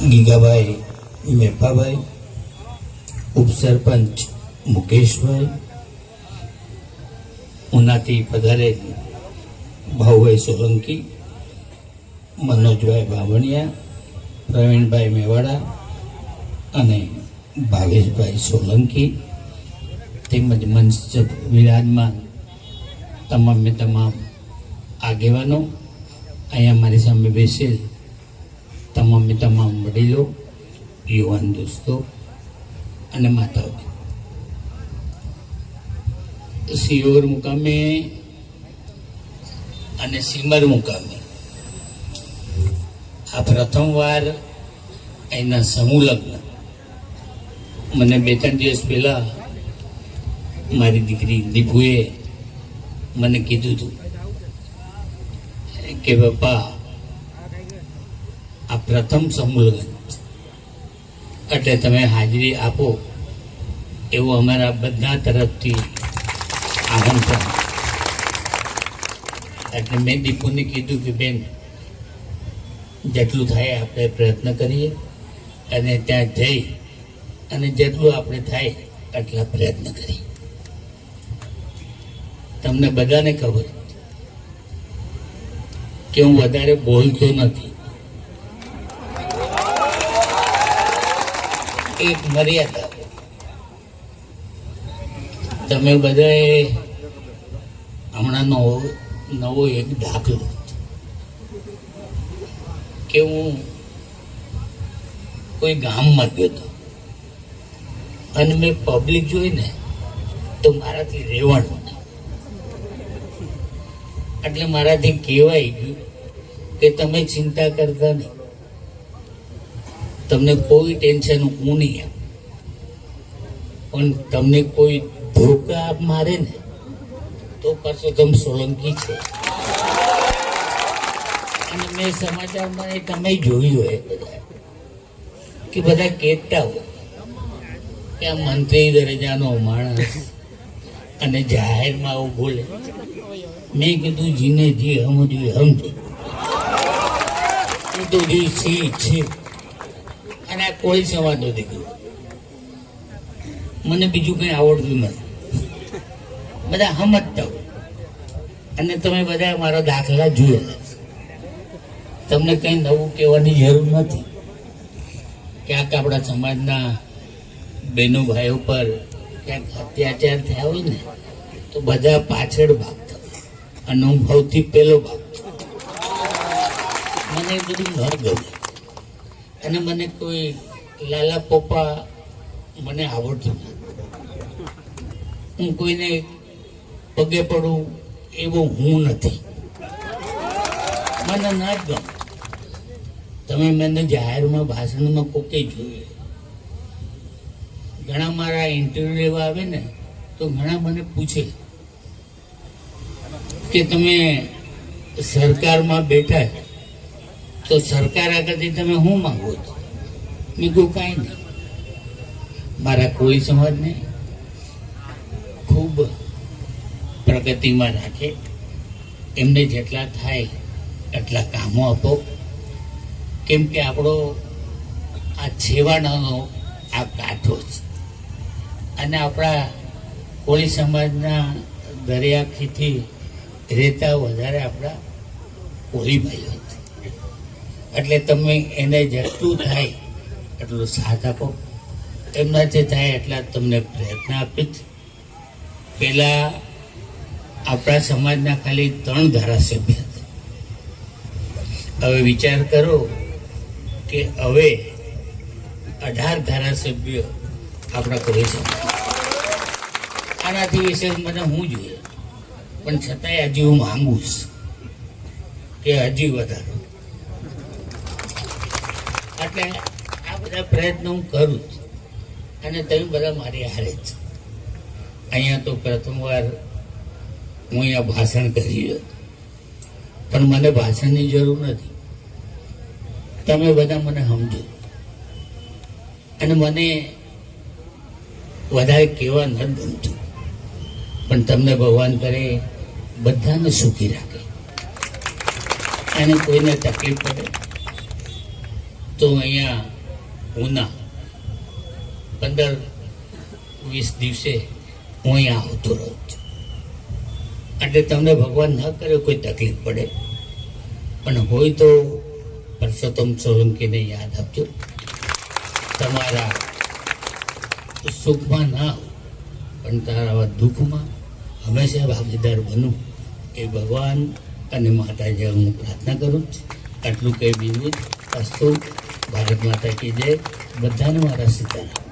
ગીગાભાઈ મેપાભાઈ ઉપસરપંચ મુકેશભાઈ, ઉનાથી પધારે ભાઉભાઈ સોલંકી, મનોજભાઈ બાવણિયા પ્રવીણભાઈ મેવાડા અને ભાવેશભાઈ સોલંકી તેમજ મંચ વિરાજમાન તમામે તમામ આગેવાનો અહીંયા મારી સામે બેસેલ. તમામે તમામ વડીલો યુવાન દોસ્તો અને માતાઓ સિયોર મુકામે અને સિમર મુકામે આ પ્રથમવાર એના સમૂહ લગ્ન મને બે ત્રણ દિવસ પહેલાં મારી દીકરી દીપુએ મને કીધું હતું કે આ પ્રથમ લગ્ન એટલે તમે હાજરી આપો એવું અમારા બધા તરફથી આમંત્રણ એટલે મેં દીપુને કીધું કે બેન, જેટલું થાય આપણે પ્રયત્ન કરીએ અને ત્યાં જઈ અને જેટલું આપણે થાય એટલા પ્રયત્ન કરીએ. તમને બધાને ખબર કે હું વધારે બોલતો નથી. એક મર્યાદા તમે બધાએ હમણાં નવો એક દાખલો કે હું કોઈ ગામમાં ગયો હતો અને મેં પબ્લિક જોઈ ને તો મારાથી રહેવાનું એટલે મારાથી કહેવાય ગયું કે તમે ચિંતા કરતા નહીં. તમને કોઈ ટેન્શન હું નહીં આપું. પણ તમને કોઈ ધોકા મારે ને, તો પરસોત્તમ સોલંકી છે. અને મેં સમાચારમાં એ તમે જોયું હોય બધા, કે બધા કહેતા હોય કે આ મંત્રી દરજાનો માણસ અને જાહેરમાં આવું બોલે. મેં કીધું જીને જી સમજ્યું સમજે તો જી છે અને આ કોઈ સમાજનો દીકરો મને બીજું કંઈ આવડતું નથી. બધા સમજતા અને તમે બધા મારા દાખલા જોયેલા તમને કંઈ નવું કહેવાની જરૂર નથી. ક્યાંક આપણા સમાજના બહેનો ભાઈઓ પર ક્યાંક અત્યાચાર થયા હોય ને, તો બધા પાછળ ભાગતા. અનુભવથી પેલો ભાગતો મને એ બધું ન ગમે. અને મને કોઈ લાલા પપ્પા મને આવડતું નથી. હું કોઈને પગે પડું એવો હું નથી. મને ના જ ગમ. તમે મને જાહેરમાં, ભાષણમાં કોકે જોયું? ઘણા મારા ઇન્ટરવ્યુ લેવા આવે ને, તો ઘણા મને પૂછે કે તમે સરકારમાં બેઠા તો સરકાર આગળથી તમે શું માગો છો? મેં કહ્યું, કાંઈ નહીં. મારા કોળી સમાજને ખૂબ પ્રગતિમાં રાખે. એમને જેટલા થાય, એટલા કામો આપો. કેમ કે આપણો આ છેવાડાનો આ કાંઠો છે. અને આપણા કોળી સમાજના દરિયાખીથી રહેતા વધારે આપણા કોળી ભાઈઓ છે. એટલે તમે એને જેટલું થાય એટલું સાથ આપો એમનાથી થાય એટલા તમને પ્રયત્ન આપીશ પહેલાં આપણા સમાજના ખાલી ત્રણ ધારાસભ્ય હતા. હવે વિચાર કરો કે હવે અઢાર ધારાસભ્યો આપણા કોઈ શકે આનાથી વિશે મને હું જોઈએ? પણ છતાંય હજી હું માંગુ છું કે હજી વધારો. એટલે આ બધા પ્રયત્નો હું કરું છું. અને તમે બધા મારી હારે જ અહીંયા તો પ્રથમવાર હું અહીંયા ભાષણ કરી રહ્યો પણ મને ભાષણની જરૂર નથી. તમે બધા મને સમજો. અને મને વધારે કહેવા ન ગમતું. પણ તમને ભગવાન કરે, બધાને સુખી રાખે. અને કોઈને તકલીફ પડે તો અહીંયા ઉના પંદર વીસ દિવસે હું અહીંયા આવતો રહું છું. એટલે તમને ભગવાન ન કરે કોઈ તકલીફ પડે. પણ હોય તો પરસોત્તમ સોલંકીને યાદ આપજો. તમારા સુખમાં ના પણ તારા દુઃખમાં હંમેશા ભાગીદાર બનું એ ભગવાન અને માતાજી હું પ્રાર્થના કરું છું. આટલું કહી બીજું અસ્તુ ભારત માતા કી જય. બધાને મારા સીતારામ.